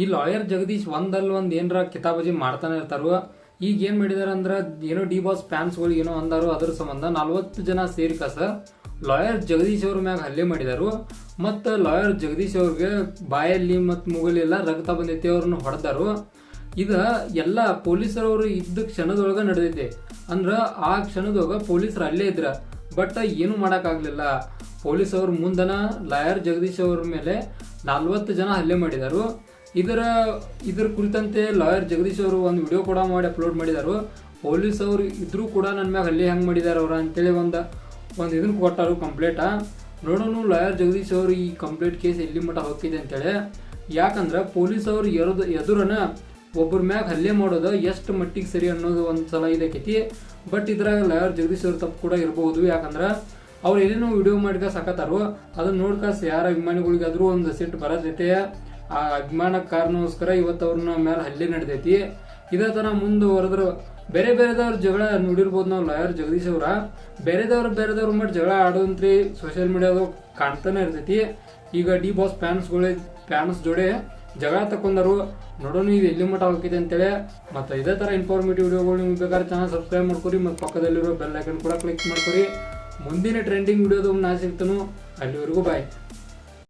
ಈ ಲಾಯರ್ ಜಗದೀಶ್ ಒಂದಲ್ಲ ಒಂದು ಏನರ ಕಿತಾಬಜಿ ಮಾಡ್ತಾನೆ ಇರ್ತಾರು, ಈಗ ಏನು ಮಾಡಿದಾರ ಅಂದ್ರೆ ಏನೋ ಡಿ ಬಾಸ್ ಫ್ಯಾನ್ಸ್ಗಳು ಏನೋ ಅಂದರು ಅದ್ರ ಸಂಬಂಧ ನಲ್ವತ್ತು ಜನ ಸೇರಿಕ ಸರ್ ಲಾಯರ್ ಜಗದೀಶ್ ಅವ್ರ ಮ್ಯಾಗ ಹಲ್ಲೆ ಮಾಡಿದರು, ಮತ್ತು ಲಾಯರ್ ಜಗದೀಶ್ ಅವ್ರಿಗೆ ಬಾಯಲ್ಲಿ ಮತ್ತು ಮುಗಲಿ ಎಲ್ಲ ರಕ್ತ ಬಂದೈತಿ ಅವ್ರನ್ನ ಹೊಡೆದರು, ಇದು ಎಲ್ಲ ಪೊಲೀಸರವರು ಇದ್ದ ಕ್ಷಣದೊಳಗೆ ನಡೆದೈತಿ. ಅಂದ್ರೆ ಆ ಕ್ಷಣದೊಳಗ ಪೊಲೀಸರು ಅಲ್ಲೇ ಇದ್ರ, ಬಟ್ ಏನು ಮಾಡೋಕ್ಕಾಗಲಿಲ್ಲ ಪೊಲೀಸ್ ಅವ್ರ ಮುಂದನ ಲಾಯರ್ ಜಗದೀಶ್ ಅವ್ರ ಮೇಲೆ ನಲ್ವತ್ತು ಜನ ಹಲ್ಲೆ ಮಾಡಿದಾರು ಇದರ ಇದರ ಕುರಿತಂತೆ ಲಾಯರ್ ಜಗದೀಶ್ ಅವರು ಒಂದು ವಿಡಿಯೋ ಕೂಡ ಮಾಡಿ ಅಪ್ಲೋಡ್ ಮಾಡಿದಾರು. ಪೊಲೀಸ್ ಅವರು ಇದ್ರೂ ಕೂಡ ನನ್ನ ಮ್ಯಾಗ ಹಲ್ಲೆ ಹೆಂಗೆ ಮಾಡಿದಾರ ಅವ್ರ ಅಂತೇಳಿ ಒಂದು ಒಂದು ಇದನ್ನು ಕೊಟ್ಟಾರು ಕಂಪ್ಲೇಟಾ ನೋಡೋಣ ಲಾಯರ್ ಜಗದೀಶ್ ಅವರು ಈ ಕಂಪ್ಲೇಂಟ್ ಕೇಸ್ ಎಲ್ಲಿ ಮಟ್ಟ ಹೋಗ್ತಿದೆ ಅಂತೇಳಿ. ಯಾಕಂದ್ರೆ ಪೊಲೀಸ್ ಅವರು ಎರದ ಎದುರನ್ನ ಒಬ್ಬರ ಮ್ಯಾಗ ಹಲ್ಲೆ ಮಾಡೋದು ಎಷ್ಟು ಮಟ್ಟಿಗೆ ಸರಿ ಅನ್ನೋದು ಒಂದು ಸಲ ಇದಕ್ಕೈತಿ ಬಟ್ ಇದ್ರಾಗ ಲಾಯರ್ ಜಗದೀಶ್ ಅವ್ರ ತಪ್ಪು ಕೂಡ ಇರಬಹುದು. ಯಾಕಂದ್ರೆ ಅವ್ರು ಏನೇನೋ ವಿಡಿಯೋ ಮಾಡ್ಕ ಸಾಕತ್ತಾರೋ ಅದನ್ನ ನೋಡ್ಕಾಸ್ ಯಾರ ಅಭಿಮಾನಿಗಳಿಗಾದ್ರೂ ಒಂದು ಸಿಟ್ಟು ಬರತೈತೆ. ಆ ಅಭಿಮಾನ ಕಾರಣಕ್ಕೋಸ್ಕರ ಇವತ್ತು ಅವ್ರನ್ನ ಮೇಲೆ ಹಲ್ಲೆ ನಡೆದೈತಿ. ಇದೇ ತರ ಮುಂದುವರೆದ್ರು ಬೇರೆ ಬೇರೆದವ್ರ ಜಗಳ ನೋಡಿರ್ಬೋದು ನಾವು ಲಾಯರ್ ಜಗದೀಶ್ ಅವರ. ಬೇರೆದವ್ರು ಬೇರೆದವ್ರ ಮಾಡಿ ಜಗಳ ಆಡೋದಂತ್ರಿ ಸೋಷಿಯಲ್ ಮೀಡಿಯಾದಾಗ ಕಾಣ್ತಾನೆ ಇರ್ತೈತಿ. ಈಗ ಡಿ ಬಾಸ್ ಫ್ಯಾನ್ಸ್ಗಳೇ ಫ್ಯಾನ್ಸ್ ಜೋಡೆ ಜಗಳ ತಕೊಂಡರು ನೋಡೋಣ ಇದು ಎಲ್ಲಿ ಮಟ್ಟ ಹೋಗಿದೆ ಅಂತೇಳಿ. ಮತ್ತೆ ಇದೇ ಥರ ಇನ್ಫಾರ್ಮೇಟಿವ್ ವಿಡಿಯೋಗಳು ನಿಮ್ಗೆ ಬೇಕಾದ್ರೆ ಚಾನಲ್ ಸಬ್ಸ್ಕ್ರೈಬ್ ಮಾಡ್ಕೊರಿ. ಮತ್ತು ಪಕ್ಕದಲ್ಲಿರೋ ಬೆಲ್ ಐಕನ್ ಕೂಡ ಕ್ಲಿಕ್ ಮಾಡ್ಕೊರಿ. ಮುಂದಿನ ಟ್ರೆಂಡಿಂಗ್ ವಿಡಿಯೋದ ನಾ ಸಿಗ್ತಾನು. ಅಲ್ಲಿವರೆಗೂ ಬಾಯ್